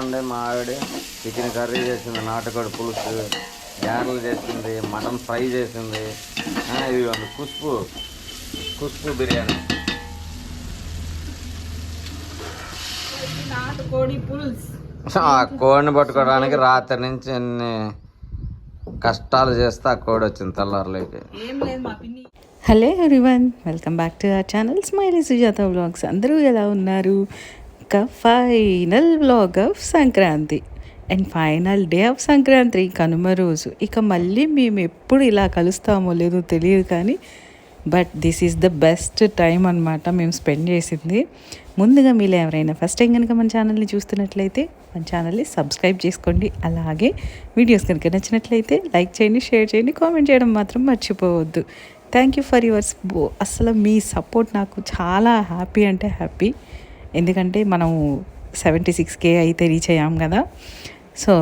చూడండి మా ఆవిడ. చికెన్ కర్రీ చేసింది నాటుకోడి పులుసు గారెలు చేసింది మటన్ ఫ్రై చేసింది. ఆ, ఇదిగోండి కుష్పు కుష్పు బిర్యానీ. నాటుకోడి పులుసు. ఆ కోడిని పట్టుకోవడానికి రాత్రి నుంచి ఎన్ని కష్టాలు చేస్తే ఆ కోడి వచ్చింది తెల్లారులోకి. Hello everyone welcome back to our channel smiley Sujatha vlogs. అందరూ ఎలా ఉన్నారు? ఒక final blog of Sankranti and final day of Sankranti Kanuma రోజు. ఇక మళ్ళీ మేము ఎప్పుడు ఇలా కలుస్తామో లేదో తెలియదు కానీ but this is the best time అనమాట మేము స్పెండ్ చేసింది. ముందుగా మీరు ఎవరైనా ఫస్ట్ టైం కనుక మన ఛానల్ని చూస్తున్నట్లయితే మన ఛానల్ని సబ్స్క్రైబ్ చేసుకోండి. అలాగే వీడియోస్ కనుక నచ్చినట్లయితే లైక్ చేయండి షేర్ చేయండి కామెంట్ చేయడం మాత్రం మర్చిపోవద్దు. థ్యాంక్ యూ ఫర్ యువర్స్ అసలు మీ సపోర్ట్ నాకు చాలా హ్యాపీ అంటే హ్యాపీ. ఎందుకంటే మనం సెవెంటీ సిక్స్ కే అయితే రీచ్ అయ్యాం కదా. సో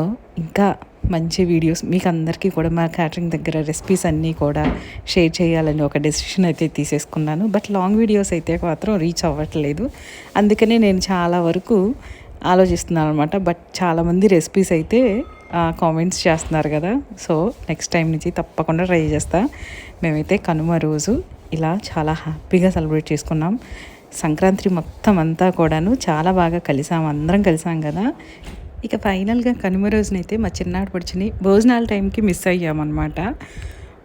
ఇంకా మంచి వీడియోస్ మీకు అందరికీ కూడా మా క్యాటరింగ్ దగ్గర రెసిపీస్ అన్నీ కూడా షేర్ చేయాలని ఒక డెసిషన్ అయితే తీసేసుకున్నాను. బట్ లాంగ్ వీడియోస్ అయితే మాత్రం రీచ్ అవ్వట్లేదు. అందుకనే నేను చాలా వరకు ఆలోచిస్తున్నాను అనమాట బట్ చాలామంది రెసిపీస్ అయితే కామెంట్స్ చేస్తున్నారు కదా. సో నెక్స్ట్ టైం నుంచి తప్పకుండా ట్రై చేస్తా. మేమైతే కనుమ రోజు ఇలా చాలా హ్యాపీగా సెలబ్రేట్ చేసుకున్నాం. సంక్రాంతి మొత్తం అంతా కూడాను చాలా బాగా కలిసాం. అందరం కలిసాం కదా. ఇక ఫైనల్గా కనుమ రోజునైతే మా చిన్నాడు పొడిచిని భోజనాల టైంకి మిస్ అయ్యామన్నమాట.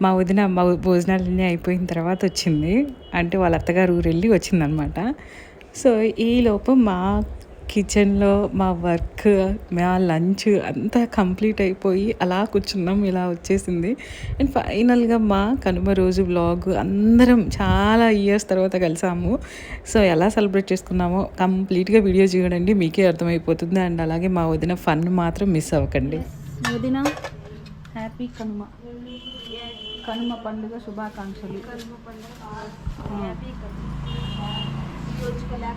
మా వదిన మా భోజనాలన్నీ అయిపోయిన తర్వాత వచ్చింది. అంటే వాళ్ళ అత్తగారు ఊరు వెళ్ళి వచ్చిందనమాట సో ఈ లోపు మా కిచెన్లో మా వర్క్ మా లంచ్ అంతా కంప్లీట్ అయిపోయి అలా కూర్చున్నాం ఇలా వచ్చేసింది. అండ్ ఫైనల్గా మా కనుమ రోజు వ్లాగ్ అందరం చాలా ఇయర్స్ తర్వాత కలిసాము. సో ఎలా సెలబ్రేట్ చేసుకున్నామో కంప్లీట్గా వీడియో చూడండి మీకే అర్థమైపోతుంది. అండ్ అలాగే మా వదిన ఫన్ మాత్రం మిస్ అవ్వకండి. వదిన హ్యాపీ కనుమ. కనుమ పండుగ శుభాకాంక్షలు.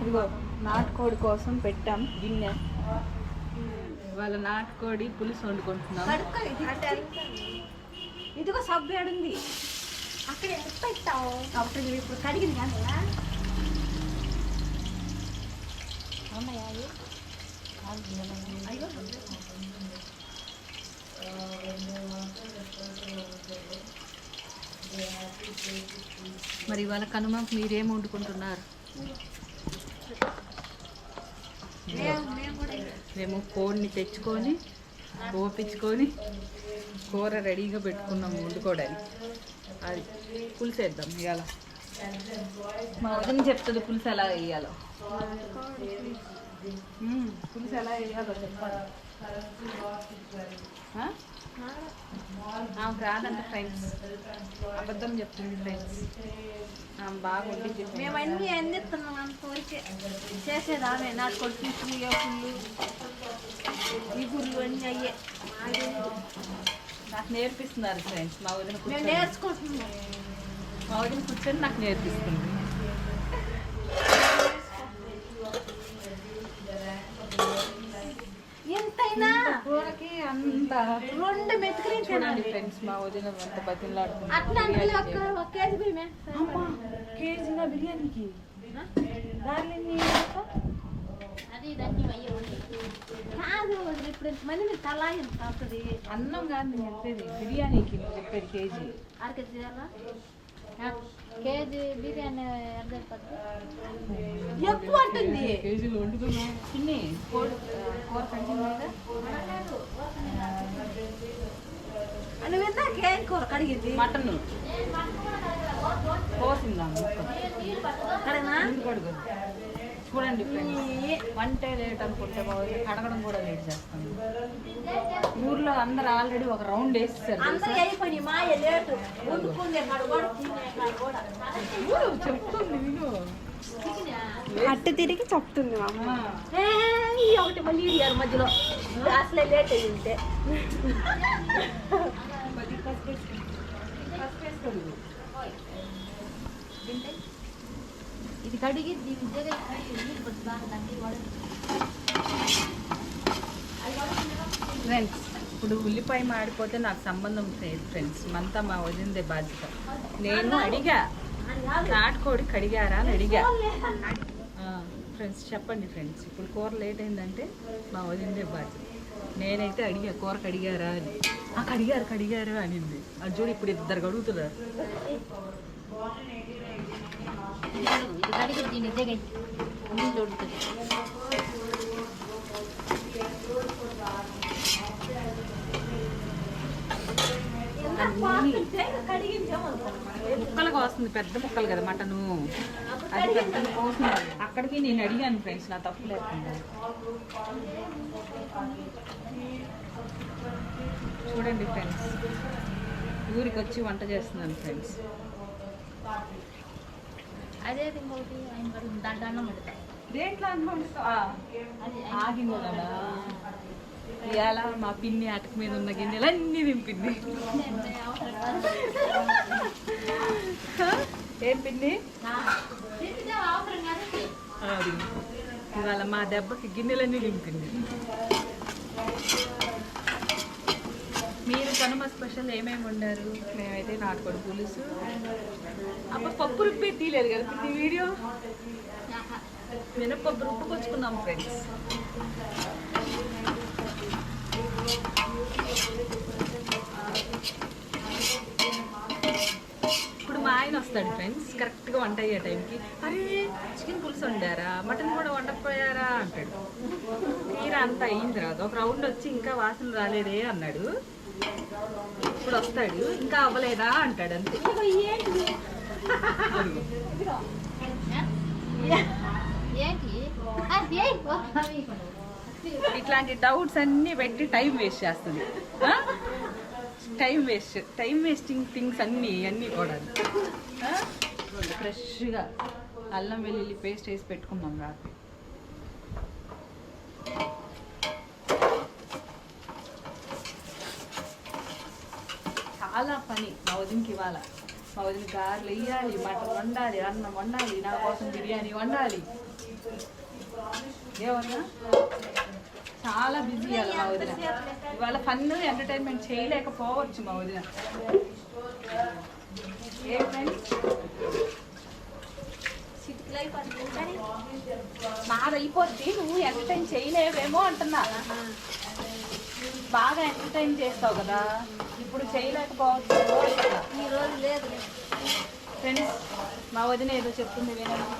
ఇదిగో. నాటుకోడి కోసం పెట్టాం గిన్నె. వాళ్ళ నాటుకోడి పులుసు వండుకుంటున్నాం. ఇదిగో సబ్బు ఏడుంది. అక్కడ ఎంత పెట్టావు? అప్పుడు నువ్వు ఇప్పుడు కడిగింది? అయ్యో. మరి ఇవాళ కనుమ మీరేం వండుకుంటున్నారు? మేము కోడిని తెచ్చుకొని కోపించుకొని కూర రెడీగా పెట్టుకున్నాం వండుకోవడానికి. అది పులుసు వేద్దాం ఇవాళ. మా వదిన చెప్తుంది పులుసు ఎలా వేయాలో పులుసు ఎలా వేయాలో చెప్పాలి? ఆమెకు రాదంట ఫ్రెండ్స్ అబద్ధం చెప్తుంది ఫ్రెండ్స్ ఆమె బాగా వండి. మేము అన్ని అందిస్తున్నాం అంతవరకే చేసేది ఆమె నాకు కొడుకు పుల్లు ఈ పుల్లు అన్నీ అయ్యే. నాకు నేర్పిస్తున్నారు ఫ్రెండ్స్ మా వదిన నేర్చుకుంటున్నాం. మా వదిన కూర్చొని నాకు నేర్పిస్తుంది. ఎంతైనా? కూరకి అంత రెండు మెతుకులు చూడండి ఫ్రెండ్స్ మా వదిన అంత బతిలాడుతుంది. అట్లా ఒక ఒక కేజీ బిర్యానీకి? అది దాన్ని కాదు ఇప్పుడు ఇంతమంది మీరు తలా ఎంత అవుతుంది? అన్నం కాదు నేను చెప్పేది. బిర్యానీకి నువ్వు చెప్పేది కేజీ. అర కేజీ కేజీ బిర్యానీ ఎంత ఎక్కువ ఉంటుంది కేజీలు వండుకున్నాం. చిన్ని కూర నువ్వు ఇందాక ఏం కూర కడిగింది? మటన్. కోసిందాం కడుగు? చూడండి వంటే లేట్ అనుకుంటే బాగుంది కడగడం కూడా లేట్ చేస్తాను ఊర్లో అందరు ఆల్రెడీ ఒక రౌండ్ వేసేసారు చెప్తుంది విను. అట్టు తిరిగి చెప్తుంది అమ్మ. ఈ ఒకటి మళ్ళీ ఇడియారు మధ్యలో. అసలే లేట్ అయ్యి ఉంటే. ఇది కడిగి దీని దగ్గర నీళ్ళు బాగా తగ్గి ఫ్రెండ్స్ ఇప్పుడు ఉల్లిపాయ మాడిపోతే నాకు సంబంధం లేదు ఫ్రెండ్స్ మంతా మా వదిందే బాధ్యత. నేను అడిగా నాటుకోడి కడిగారా అని అడిగా. ఫ్రెండ్స్ చెప్పండి ఫ్రెండ్స్ ఇప్పుడు కూర లేట్ అయిందంటే మా వదిందే బాధ్యత. నేనైతే అడిగా కూర కడిగారా అని. ఆ కడిగారు కడిగారు అనింది. అది ఇప్పుడు ఇద్దరు కడుగుతున్నారు. ముక్కలుగా వస్తుంది పెద్ద ముక్కలు కదా మటను. అది పెద్ద అక్కడికి నేను అడిగాను ఫ్రెండ్స్ నా తప్పు లేకుండా. చూడండి ఫ్రెండ్స్ ఊరికి వచ్చి వంట చేస్తున్నాను ఫ్రెండ్స్. అదే ఇంకొకటి ఆయన కడుగు దాంట్లో అన్నం పెడతా దేంట్లో ఆగింది కదా. ఇవాళ మా పిన్ని అటక మీద ఉన్న గిన్నెలు అన్నీ నింపింది ఏం పిన్ని? ఇవాళ మా దెబ్బకి గిన్నెలన్నీ నింపింది మీరు కనుమ స్పెషల్ ఏమేమి వండారు? మేమైతే నాటుకోడి పులుసు. అప్ప పప్పు రుబ్బే తీయలేదు కదా పిన్ని వీడియో. మినపప్పు రుబ్బుకొచ్చుకున్నాం ఫ్రెండ్స్ ఇప్పుడు మా ఆయన వస్తాడు ఫ్రెండ్స్ కరెక్ట్గా వంట అయ్యే టైంకి అరే చికెన్ పులుసు వండారా? మటన్ కూడా వండకపోయారా? అంటాడు. తీరా అంతా అయిన తర్వాత ఒక రౌండ్ వచ్చి ఇంకా వాసన రాలేదే అన్నాడు. ఇప్పుడు వస్తాడు ఇంకా అవ్వలేదా? అంటాడు అంతే. ఇట్లాంటి డౌట్స్ అన్నీ పెట్టి టైం వేస్ట్ చేస్తుంది. Time waste. Time wasting things అన్నీ అన్నీ కూడా. ఫ్రెష్గా అల్లం వెల్లుల్లి పేస్ట్ వేసి పెట్టుకున్నాం రాత్రి చాలా పని. మా వదినకి ఇవాళ మా వదిన గారెలు వేయాలి మటన్ వండాలి అన్నం వండాలి నా కోసం బిర్యానీ వండాలి. ఏమన్నా? చాలా బిజీ అలా మా వదిన. ఇవాళ ఫన్ ఎంటర్టైన్మెంట్ చేయలేకపోవచ్చు మా వదిన. అయిపోద్ది. నువ్వు ఎంటర్టైన్ చేయలేవేమో అంటున్నా. బాగా ఎంటర్టైన్ చేస్తావు కదా. ఇప్పుడు చేయలేకపోవచ్చు. ఈ రోజు లేదు. ఫ్రెండ్స్ మా వదిన ఏదో చెప్తుంది వినండి.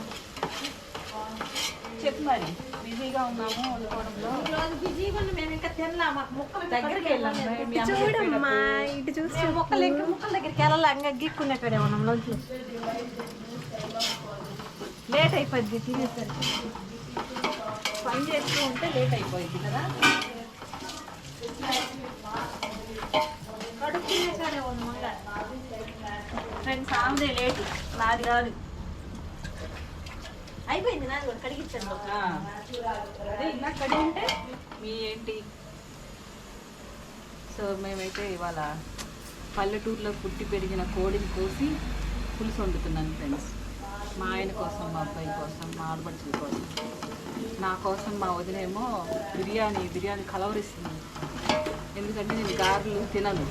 చెప్పు మరి. బిజీగా ఉన్నాము వండుకోవడంలో ఈ రోజు బిజీగా ఉన్న మేము ఇంకా తినలా. మాకు ముక్కలు దగ్గరికి వెళ్ళాము మీ అమ్మ చూడమ్మా. ఇటు చూసి ముక్కలు ఇంకా ముక్కల దగ్గరికి వెళ్ళాలి. అంగ గిక్కునే కడే ఉన్నాం లోకి లేట్ అయిపోద్ది తినేసరికి. పని చేస్తూ ఉంటే లేట్ అయిపోయింది కదా. ఆమెదే లేట్. నాది కాదు. అయిపోయింది నాది కూడా. అదే కడి ఉంటే మీ ఏంటి? సో మేమైతే ఇవాళ పల్లెటూరులో పుట్టి పెరిగిన కోడిని కోసి పులుసు వండుతున్నాను ఫ్రెండ్స్. మా ఆయన కోసం మా అబ్బాయి కోసం మా ఆడపడుచుల కోసం. నా కోసం మా వదినేమో బిర్యానీ బిర్యానీ కలవరిస్తుంది. ఎందుకంటే నేను గారెలు తినను.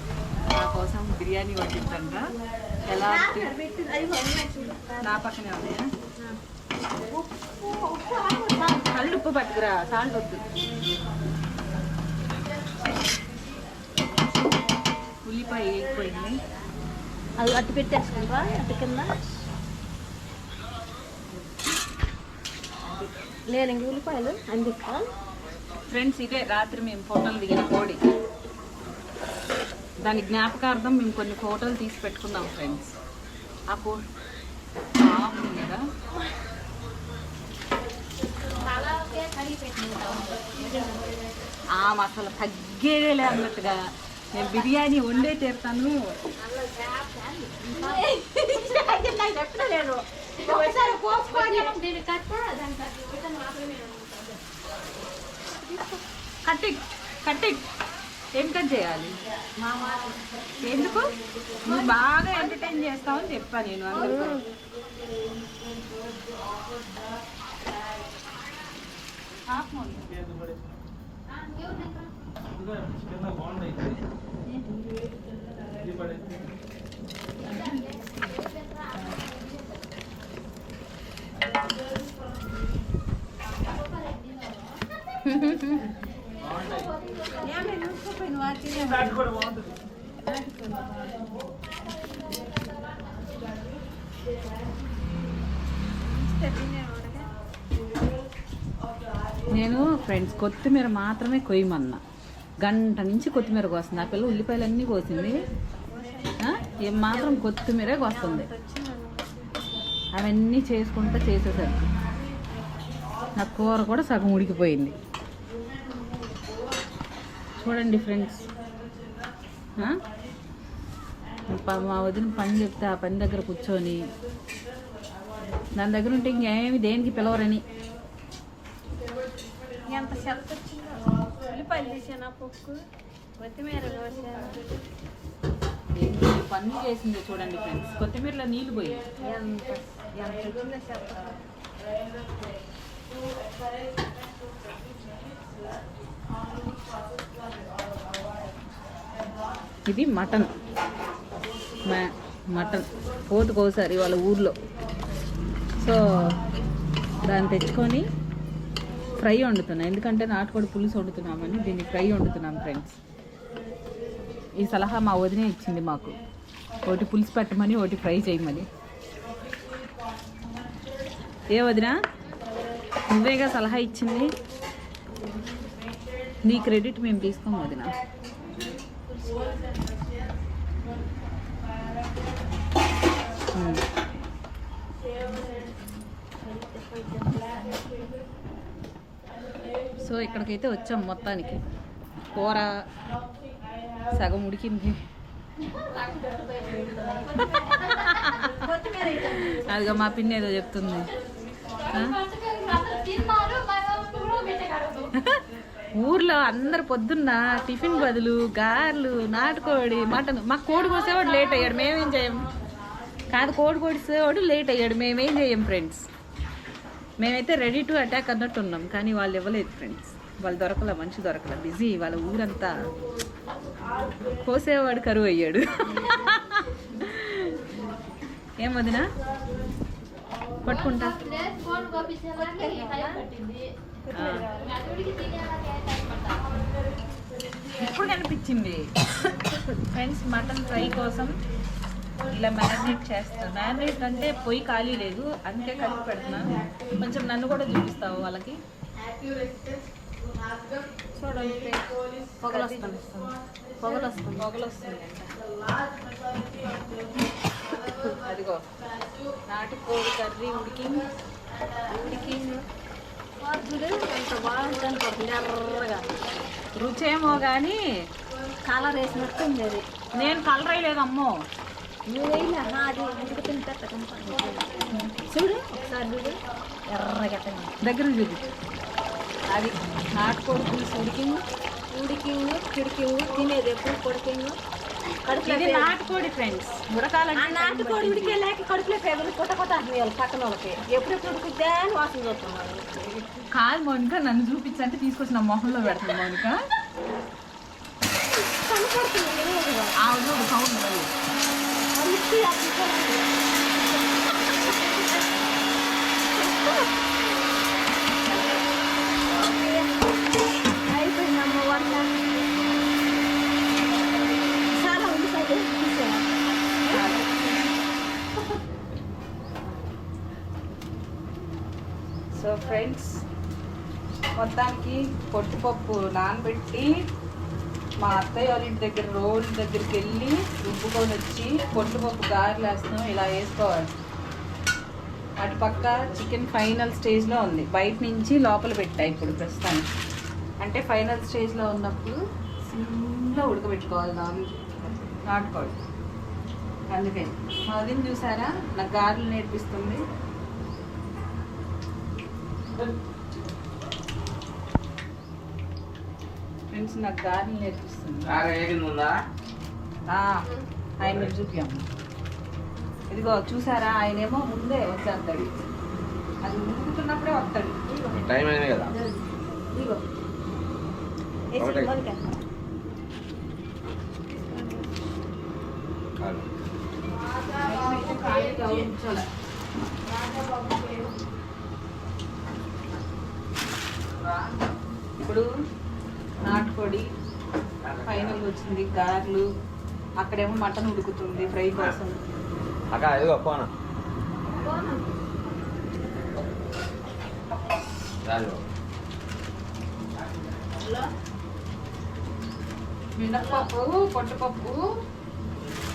నా కోసం బిర్యానీ వండిందంట ఎలా నా పక్కనే ఉన్నాయా కళ్ళు ఉప్పు పట్టుకురా సాల్ట్ వద్దు. ఉల్లిపాయ వేగిపోయింది. అది అట్టు పెట్టేసుకుంటా అట్టు కింద. లేదు ఇంక ఉల్లిపాయలు అందుకు ఫ్రెండ్స్ ఇదే రాత్రి మేము ఫోటోలు దిగిన కోడి. దాని జ్ఞాపకార్థం మేము కొన్ని ఫోటోలు తీసి పెట్టుకుందాం ఫ్రెండ్స్ ఆ ఫో బాగుంది కదా? ఆ ఆమె అసలు తగ్గేదేలే అన్నట్టుగా. నేను బిర్యానీ వండే తీరుతాను. కట్టి కట్టి ఎంటర్ చేయాలి? ఎందుకు? నువ్వు బాగా ఎంటర్టైన్ చేస్తావు అని చెప్పా నేను అందరూ బాగుంటాయి నేను ఫ్రెండ్స్ కొత్తిమీర మాత్రమే కొయ్యమన్నా. గంట నుంచి కొత్తిమీర కోస్తుంది. ఆ పిల్ల ఉల్లిపాయలు అన్నీ కోసింది ఏం మాత్రం కొత్తిమీరే కోస్తుంది. అవన్నీ చేసుకుంటూ చేసేసరికి నా కూర కూడా సగం ఉడికిపోయింది. చూడండి ఫ్రెండ్స్ మా వదిన పని చెప్తే ఆ పని దగ్గర కూర్చొని దాని దగ్గర ఉంటే ఇంకేమి దేనికి పిలవరని. ఎంత చెత్త ఉల్లిపాయలు తీసాను కొత్తిమీర పనులు చేసిందో చూడండి ఫ్రెండ్స్ కొత్తిమీరలో నీళ్ళు పోయి ఎంత ఎంత ఇది మటన్. మటన్. పోతు ఒకసారి వాళ్ళ ఊర్లో. సో దాన్ని తెచ్చుకొని ఫ్రై వండుతున్నాను ఎందుకంటే నాటుకోడి పులుసు వండుతున్నామని దీన్ని ఫ్రై వండుతున్నాం ఫ్రెండ్స్ ఈ సలహా మా వదినే ఇచ్చింది మాకు. ఒకటి పులుసు పెట్టమని ఒకటి ఫ్రై చేయమని. ఏ వదిన నువ్వేగా సలహా ఇచ్చింది? నీ క్రెడిట్ మేము తీసుకోం వదినా. సో ఇక్కడికైతే వచ్చాం మొత్తానికి. కూర సగం ఉడికింది. అదిగో మా పిన్ని ఏదో చెప్తుంది. ఊర్లో అందరు పొద్దున్న టిఫిన్ బదులు గారెలు నాటుకోడి మటన్. మాకు కోడి కోసేవాడు లేట్ అయ్యాడు మేమేం చేయం? కాదు కోడి కోసేవాడు లేట్ అయ్యాడు మేమేం చేయం ఫ్రెండ్స్ మేమైతే రెడీ టు అటాక్ అన్నట్టు ఉన్నాం కానీ వాళ్ళు ఇవ్వలేదు ఫ్రెండ్స్ వాళ్ళు దొరకలే మంచి దొరకలే బిజీ వాళ్ళ ఊరంతా కోసేవాడు కరువు అయ్యాడు ఏం వదిన? పట్టుకుంటా. ఇప్పుడు కనిపించింది. ఫ్రెండ్స్ మటన్ ఫ్రై కోసం ఇలా మ్యారినేట్ చేస్తాను మ్యారినేట్ అంటే పొయ్యి ఖాళీ లేదు అందుకే కలిపి పెడుతున్నాను కొంచెం నన్ను కూడా చూపిస్తావు వాళ్ళకి? చూడండి. పొగలు వస్తాను పొగలు వస్తాను పొగలు వస్తుంది అదిగో. నాటుకోడి కర్రీ ఉడికి. ఉడికి. చూడు ఎంత బాగుంటుంది పప్పు ఎర్రగా రుచేమో కానీ కలర్ వేసినట్టు ఉంది అది నేను కలర్ అయ్యలేదు అమ్మో నువ్వు వేయలే నా అది ఉడుకుతుంది చూడు ఒకసారి చూడు. ఎర్రగా దగ్గర చూపించు అది నాటుకోడి పులుసు ఉడికింది. ఉడికింగ్ చిడికింగ్ తినేది ఎప్పుడు కొడికింగ్ ఇది. నాటుకోడి ఫ్రెండ్స్. ఉడకాలంటే నాటుకోడి ఉడికే లేక కడుపులో కొత్త కొత్త అంటున్నాయి పక్కన వాళ్ళకి. ఎప్పుడెప్పుడు ఉడుకుద్దా అని వాసన చూస్తున్నారు. కాదు మౌనిక నన్ను చూపించంటే తీసుకొచ్చి నా మొహంలో పెడుతుంది మౌనిక. కనపడుతుంది చూడు సౌండ్ మరి. అది ఇచ్చి అది చూడండి. అయిపోయిందమ్మ వంట చాలా ఉంది సరే చూసావా? సో ఫ్రెండ్స్ మొత్తానికి పొట్టుపప్పు నానబెట్టి మా అత్తయ్య వాళ్ళ ఇంటి దగ్గర రోడ్ దగ్గరికి వెళ్ళి రుబ్బుకొని వచ్చి పొట్టుపప్పు గారెలు వేస్తాం ఇలా వేసుకోవాలి. అటు పక్క చికెన్ ఫైనల్ స్టేజ్లో ఉంది. బయట నుంచి లోపల పెట్టా ఇప్పుడు ప్రస్తుతానికి. అంటే ఫైనల్ స్టేజ్లో ఉన్నప్పుడు సిమ్లో ఉడకబెట్టుకోవాలి నాన్ నాటుకోవాలి. అందుకే. మా వదిన చూసారా? నాకు గారెలు నేర్పిస్తుంది. ఫ్రెండ్స్ నాకు గారెలు నేర్పిస్తుంది. ఆయన చూపించాము ఇదిగో చూసారా? ఆయనేమో ముందే వచ్చేస్తాడు. అది ఉడుకుతున్నప్పుడే వస్తాడు. టైం అయింది కదా. ఇదిగో. ఇప్పుడు నాటుకోడి ఫైనల్ వచ్చింది గారెలు అక్కడేమో మటన్ ఉడుకుతుంది ఫ్రై కోసం. అక్క ఇదిగో రాజు. మినప్పప్పు పొట్టుపప్పు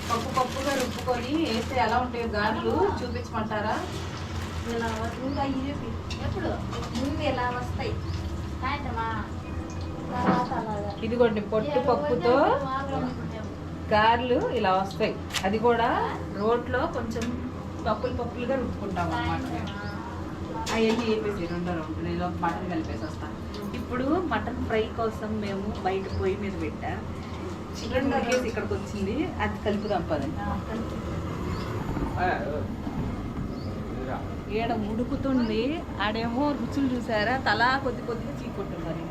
పప్పు పప్పుగా రుబ్బుకొని వేస్తే ఎలా ఉంటాయి గారెలు చూపించమంటారా? ఇలా వస్తుంది. ఇంకా ఇది ఎప్పుడు? ముందు ఇలా వస్తాయి? సాయంత్రమా ఇదిగోండి పొట్టు పప్పుతో గారెలు ఇలా వస్తాయి. అది కూడా రోట్లో కొంచెం పప్పులు పప్పులుగా రుబ్బుకుంటాం అన్నమాట. అవన్నీ వేపేసి రెండో రౌండ్? నేను మటన్ కలిపేసి వస్తాను ఇప్పుడు మటన్ ఫ్రై కోసం మేము బయట పొయ్యి మీద పెట్టా. చికెన్ ఉడికేసి ఇక్కడికి వచ్చింది. అది కలుపుదాం పదండి. ఈడ ఉడుకుతుంది ఆడేమో రుచులు చూసారా? తలా కొద్ది కొద్దిగా చీకొట్టున్నారు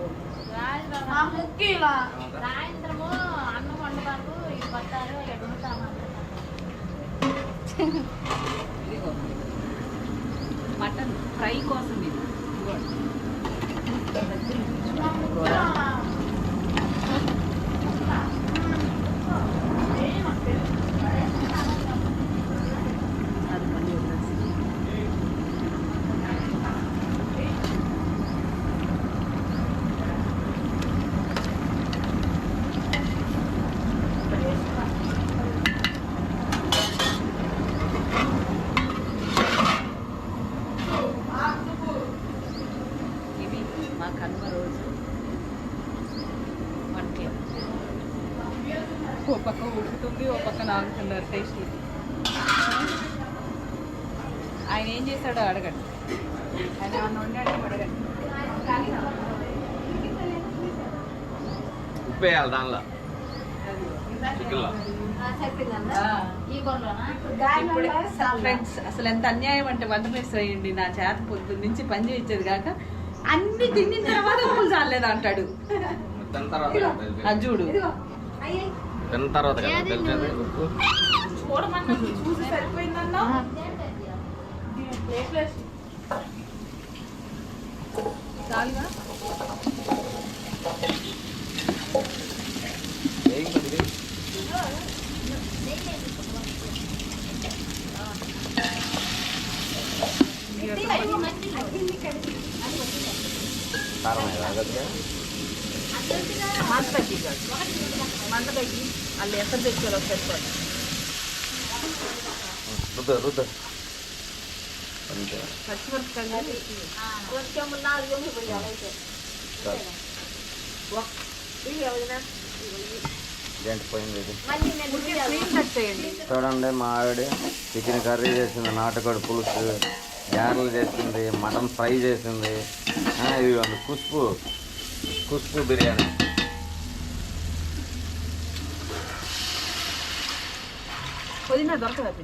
సాయంత్రము అన్నం వండబారు ఇది పడతారు మటన్ ఫ్రై కోసం ఇది ఇదిగోండి. దగ్గరికి చూపించు. కూర. అది మళ్ళీ వదిలేసి. ఇవి మా కనుమ రోజు వంటలు ఓ పక్క ఉడుకుతుంది ఓ పక్క నాగుతున్నారు టేస్ట్ ఆయన ఏం చేశాడో అడగండి. ఆయన ఏమన్నా వండాడో అడగండి. ఉప్పు వేయాలి దానిలో ఫ్రెండ్స్ అసలు ఎంత అన్యాయం అంటే వంట మిస్ అయ్యండి నా చేత పొద్దున్న నుంచి పని చేయించేది కాక అన్ని తిన్న తర్వాత ఉప్పులు చాలేదు అంటాడు చూడు. తిన్న తర్వాత కదా తెలిసేది ఉప్పు చూడమన్నా చూసి సరిపోయిందన్నా చాలుగా ఏం కొద్దిగా కారం వేయాలా కొద్దిగా మంట తగ్గి కాదు. మంట తగ్గి. పచ్చిమిరపకాయలు ఇది నేను క్లీన్ కట్ చేయండి చూడండి మా ఆవిడ చికెన్ కర్రీ చేసింది నాటుకోడి పులుసు. గారెలు చేసింది మటన్ ఫ్రై చేసింది. ఉంది కుష్పు కుష్పు బిర్యానీ পুদিনা দরকার আছে।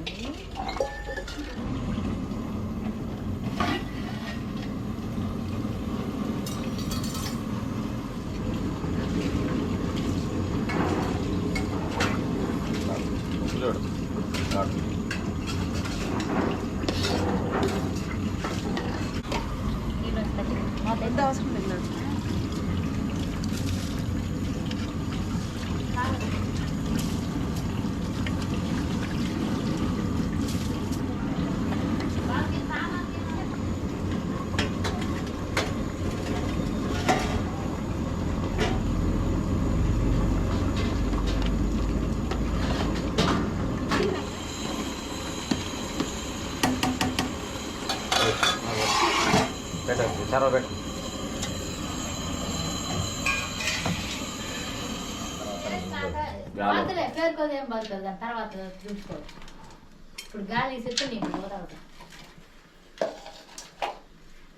నీకు పోతావు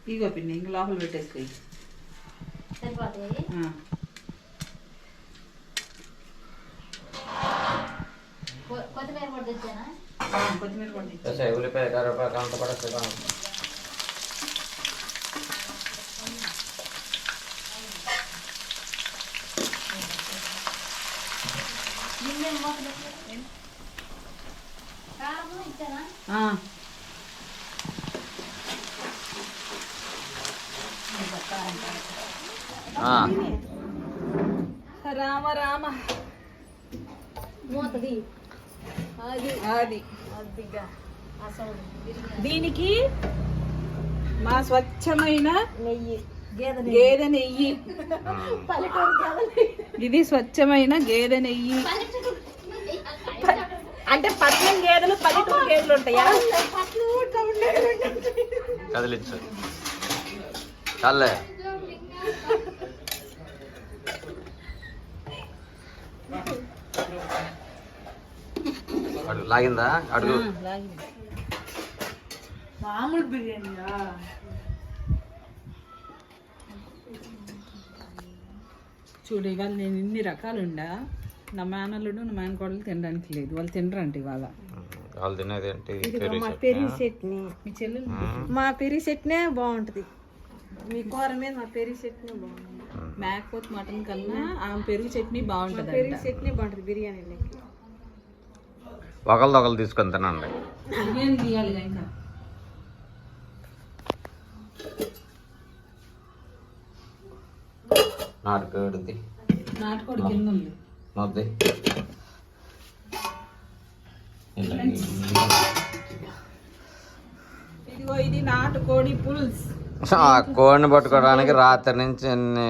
ఇగో పిండి ఇంక లోపల పెట్టేసుకోయి సరిపోతాయి ఆ. కొ- కొత్తిమీర కూడా తెచ్చానా ఆ, కొత్తిమీర పండి వేసేయ్, ఉల్లిపాయ కరివేపాకు అంత పడేస్తే బాగుంది. నిన్నే మూత పెట్టు. కారము ఇచ్చానా ఆ. ఆ, రామ రామ. మూతది. అది దీనికి మా స్వచ్ఛమైన నెయ్యి. గేదె గేదె నెయ్యి. ఇది స్వచ్ఛమైన గేదె నెయ్యి. అంటే పట్నం గేదెలు పల్లెటూరు గేదెలు ఉంటాయా? కదిలించు. చాలే. అడుగు లాగిందా? అడుగు. మామూలు బిర్యానీయా చూడు ఇవాళ నేను ఇన్ని రకాలు ఉండా నా మేనల్లుడు నా మేనకోడలు తినడానికి లేదు. వాళ్ళు తినరంట ఇవాళ. వాళ్ళు తినేది ఏంటి మా పెరుగు చట్నీ. మీ చెల్లెలు మా పెరుగు చట్నీ బాగుంటది. మీ కూర మీద మా పెరుగు చట్నీ బాగుంటుంది. మేకపోతు మటన్ కన్నా ఆమె పెరుగు చట్నీ బాగుంటుంది పెరుగు చట్నీ బాగుంటది బిర్యానీలోకి ఒకళ్ళు ఒకళ్ళు తీసుకొని తినండి. బిర్యానీ తీయాలి ఇంకా. నాటుకోడిది. నాటుకోడి కింద ఉంది. మొద్ది ఇదిగో ఇది నాటుకోడి పులుసు. ఆ కోడిని పట్టుకోవడానికి రాత్రి నుంచి ఎన్ని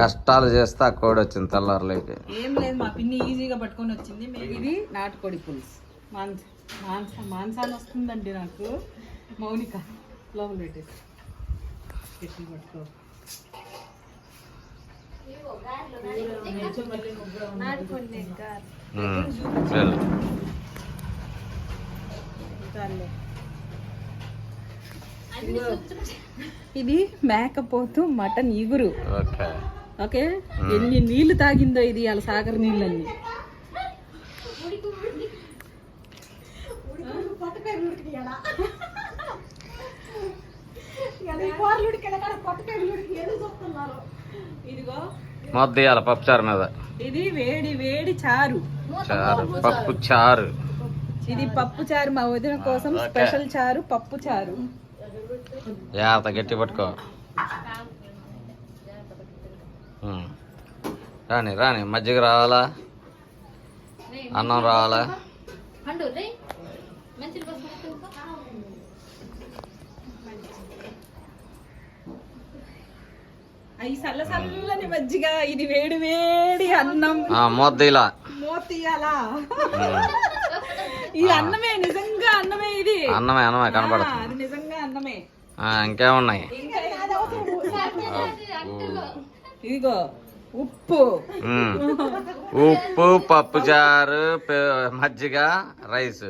కష్టాలు చేస్తే ఆ కోడి వచ్చింది తెల్లారులేకి ఏం లేదు మా పిన్ని ఈజీగా పట్టుకొని వచ్చింది. ఇది నాటుకోడి పులుసు. మాంస మాంస మాంసాన్ని వస్తుందండి నాకు. మౌనిక లోపల పెట్టేసి. పెట్టి పట్టుకో. ఇది మేకపోతు మటన్ ఇగురు. ఓకే. ఓకే? ఎన్ని నీళ్ళు తాగిందో ఇది అలా సాగర్ నీళ్ళని ఇదిగో. పప్పు చారు మీద. ఇది వేడి వేడి చారు. చారు. పప్పు చారు. ఇది పప్పు చారు మా వదిన కోసం. స్పెషల్ చారు పప్పు చారు. జాగ్రత్త గట్టి పట్టుకో. రాని రాని మజ్జిగ రావాలా? అన్నం రావాలా పండు రే మంచి బస్సు అవి చల్ల చల్లని మజ్జిగ ఇది వేడి వేడి అన్నం. ఇలా. మోతీయాలా. ఈ అన్నమే నిజంగా అన్నమే ఇది. అన్నమే అన్నమే ఆ, కనపడుతుంది అది నిజంగా అన్నమే. ఇంకేమున్నాయి. ఇదిగో ఉప్పు. ఉప్పు పప్పు చారు పె- మజ్జిగ రైస్.